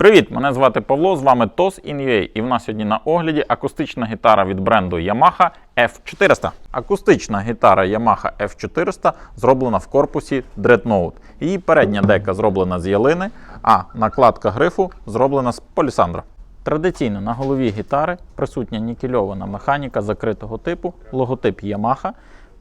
Привіт! Мене звати Павло, з вами TOS InUA і в нас сьогодні на огляді акустична гітара від бренду Yamaha F400. Акустична гітара Yamaha F400 зроблена в корпусі Dreadnought. Її передня дека зроблена з ялини, а накладка грифу зроблена з полісандра. Традиційно на голові гітари присутня нікельована механіка закритого типу, логотип Yamaha.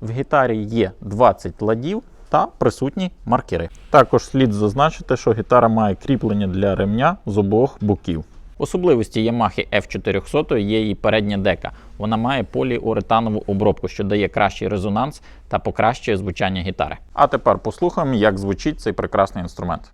В гітарі є 20 ладів та присутні маркери. Також слід зазначити, що гітара має кріплення для ремня з обох боків. Особливості Yamaha F400 є її передня дека. Вона має поліуретанову обробку, що дає кращий резонанс та покращує звучання гітари. А тепер послухаємо, як звучить цей прекрасний інструмент.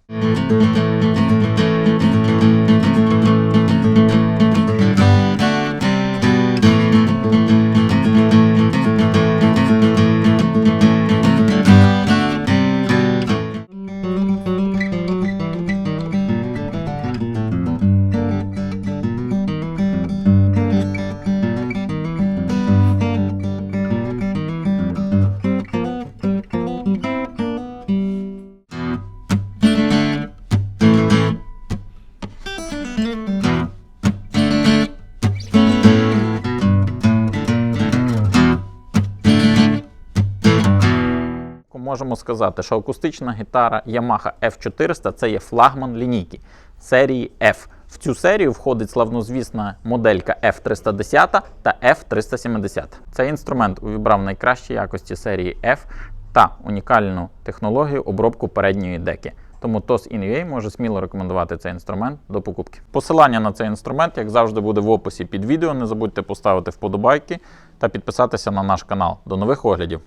Можемо сказати, що акустична гітара Yamaha F400 це є флагман лінійки серії F. В цю серію входить славнозвісна моделька F310 та F370. Цей інструмент увібрав найкращі якості серії F та унікальну технологію обробку передньої деки. Тому TOS InUA може сміло рекомендувати цей інструмент до покупки. Посилання на цей інструмент, як завжди, буде в описі під відео. Не забудьте поставити вподобайки та підписатися на наш канал. До нових оглядів!